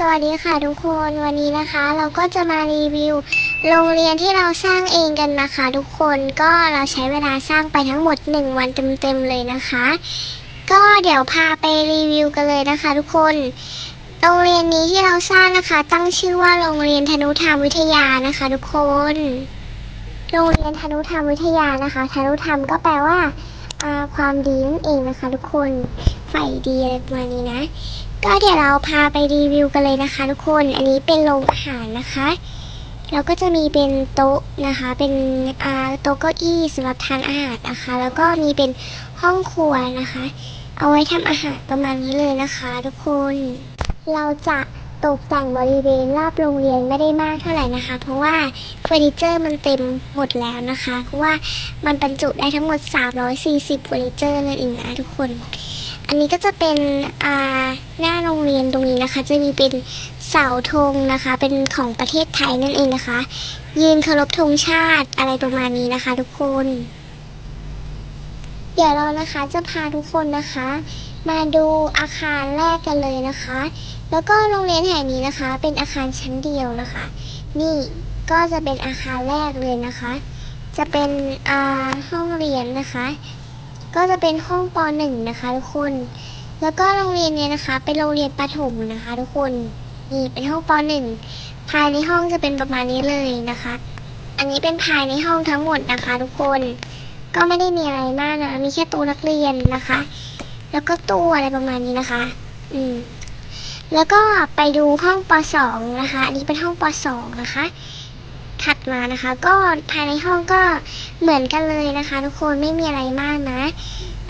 สวัสดีค่ะทุกคนวันนี้นะคะ เราก็จะมารีวิว โรงเรียนที่เราสร้างเองกันนะคะ ทุกคนก็เราใช้เวลาสร้างไปทั้งหมด 1 วันเต็มๆเลยนะคะ ก็เดี๋ยวพาไปรีวิวกันเลยนะคะ ทุกคนโรงเรียนนี้ที่เราสร้างนะคะ ตั้งชื่อว่าโรงเรียนธนุธรรมวิทยานะคะ ทุกคน โรงเรียนธนุธรรมวิทยานะคะธนุธรรมก็แปลว่าอ่าความดีนั่นเองนะคะ ทุกคนใฝ่ดีอะไรประมาณนี้นะ ก็เดี๋ยวเราพาไปรีวิวกันเลยนะคะ ทุกคน อันนี้เป็นโรงอาหารนะคะแล้วก็จะมีเป็นโต๊ะนะคะ เป็นโต๊ะเก้าอี้สำหรับทานอาหารนะคะ แล้วก็มีเป็นห้องครัวนะคะ เอาไว้ทำอาหารประมาณนี้เลยนะคะ ทุกคน เราจะตกแต่งบริเวณรอบโรงเรียนไม่ได้มากเท่าไหร่นะคะ เพราะว่าเฟอร์นิเจอร์มันเต็มหมดแล้วนะคะ เพราะว่ามันบรรจุได้ทั้งหมด 340เฟอร์นิเจอร์นั่นเองนะทุกคน อันนี้ก็จะเป็นอ่าหน้าโรงเรียนตรงนี้นะคะ จะมีเป็นเสาธงนะคะ เป็นของประเทศไทยนั่นเองนะคะ ยืนเคารพธงชาติอะไรประมาณนี้นะคะ ทุกคน เดี๋ยวเรานะคะจะพาทุกคนนะคะ มาดูอาคารแรกกันเลยนะคะ แล้วก็โรงเรียนแห่งนี้นะคะ เป็นอาคารชั้นเดียวนะคะ นี่ก็จะเป็นอาคารแรกเลยนะคะ จะเป็นห้องเรียนนะคะ ก็จะเป็นห้องป .1 นะคะ ทุกคน แล้วก็โรงเรียนเนี้ยนะคะ เป็นโรงเรียนประถมนะคะ ทุกคนนี่เป็นห้องป .1 ภายในห้องจะเป็นประมาณนี้เลยนะคะ อันนี้เป็นภายในห้องทั้งหมดนะคะ ทุกคน ก็ไม่ได้มีอะไรมากนะมีแค่ตู้นักเรียนนะคะ แล้วก็ตู้อะไรประมาณนี้นะคะ อืมแล้วก็ไปดูห้องป .2 นะคะ อันนี้เป็นห้องป .2 นะคะ ถัดมานะคะ ก็ภายในห้องก็เหมือนกันเลยนะคะ ทุกคนไม่มีอะไรมากนะ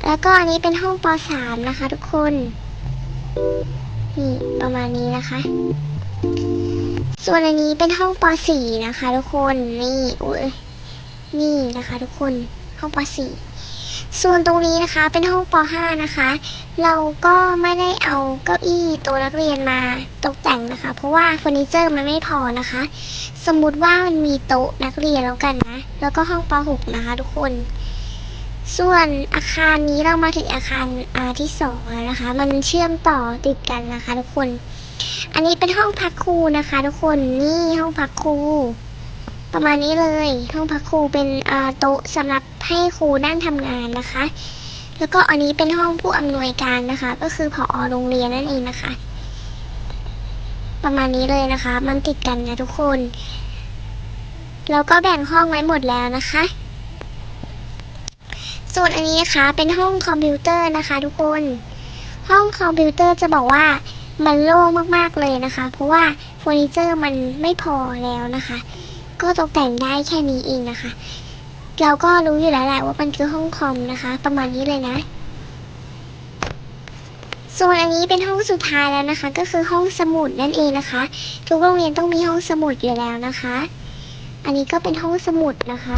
แล้วก็อันนี้เป็นห้องป .3 นะคะ ทุกคนนี่ประมาณนี้นะคะ ส่วนอันนี้เป็นห้องป .4 นะคะ ทุกคนนี่อุ้ยนี่นะคะ ทุกคนห้องป .4 ส่วนตรงนี้นะคะเป็นห้องป .5 นะคะ เราก็ไม่ได้เอาเก้าอี้ตัวนักเรียนมาตกแต่งนะคะ เพราะว่าเฟอร์นิเจอร์มันไม่พอนะคะ สมมุติว่ามันมีโต๊ะนักเรียนแล้วกันนะ แล้วก็ห้องป .6 นะคะ ทุกคน ส่วนอาคารนี้เรามาถึงอาคารอาที่สองนะคะ มันเชื่อมต่อติดกันนะคะ ทุกคน อันนี้เป็นห้องพักครูนะคะ ทุกคน นี่ห้องพักครู ประมาณนี้เลยห้องพักครูเป็นโต๊ะสำหรับให้ครูนั่งทำงานนะคะ แล้วก็อันนี้เป็นห้องผู้อำนวยการนะคะ ก็คือผอโรงเรียนนั่นเองนะคะ ประมาณนี้เลยนะคะ มันติดกันนะทุกคนแล้วก็แบ่งห้องไว้หมดแล้วนะคะส่วนอันนี้นะคะเป็นห้องคอมพิวเตอร์นะคะ ทุกคน ห้องคอมพิวเตอร์จะบอกว่ามันโล่งมากๆเลยนะคะ เพราะว่าเฟอร์นิเจอร์มันไม่พอแล้วนะคะ ก็ตกแต่งได้แค่นี้เองนะคะ เราก็รู้อยู่แล้วแหละว่ามันคือห้องคอมนะคะ ประมาณนี้เลยนะ ส่วนอันนี้เป็นห้องสุดท้ายแล้วนะคะ ก็คือห้องสมุดนั่นเองนะคะ ทุกโรงเรียนต้องมีห้องสมุดอยู่แล้วนะคะ อันนี้ก็เป็นห้องสมุดนะคะ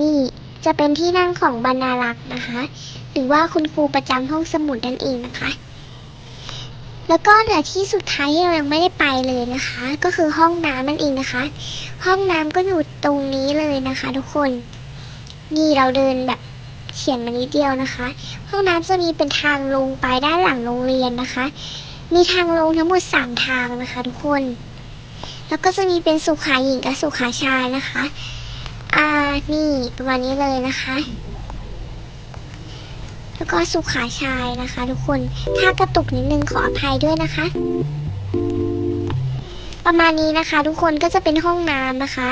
นี่จะเป็นที่นั่งของบรรณารักษ์นะคะ หรือว่าคุณครูประจำห้องสมุดนั่นเองนะคะ แล้วก็เหลือที่สุดท้ายที่เรายังไม่ได้ไปเลยนะคะ ก็คือห้องน้ำนั่นเองนะคะ ห้องน้ำก็อยู่ตรงนี้เลยนะคะ ทุกคน นี่เราเดินแบบเขียนมานิดเดียวนะคะ ห้องน้ำจะมีเป็นทางลงไปด้านหลังโรงเรียนนะคะ มีทางลงทั้งหมดสามทางนะคะ ทุกคน แล้วก็จะมีเป็นสุขาหญิงกับสุขาชายนะคะ อ่า นี่ประมาณนี้เลยนะคะ แล้วก็สุขาชายนะคะ ทุกคน ถ้ากระตุกนิดนึงขออภัยด้วยนะคะ ประมาณนี้นะคะ ทุกคนก็จะเป็นห้องน้ำนะคะ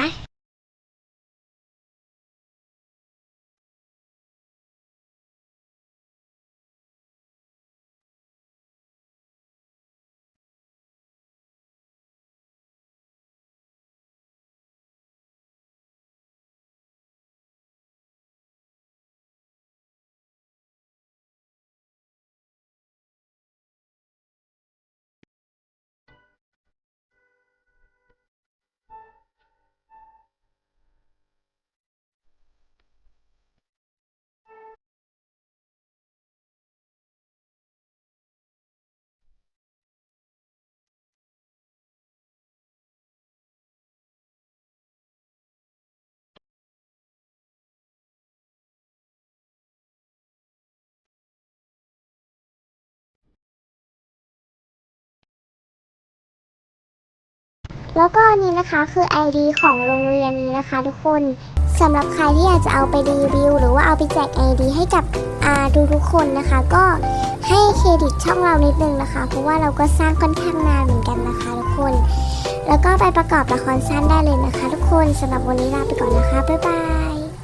แล้วก็นี่นะคะคือ ID ของโรงเรียนนี้นะคะ ทุกคนสำหรับใครที่อยากจะเอาไปรีวิว หรือว่าเอาไปแจก ID ให้กับอาดูทุกคนนะคะ ก็ให้เครดิตช่องเรานิดนึงนะคะ เพราะว่าเราก็สร้างค่อนข้างนานเหมือนกันนะคะทุกคน แล้วก็ไปประกอบละครสั้นได้เลยนะคะ ทุกคนสำหรับวันนี้ลาไปก่อนนะคะบ๊ายบาย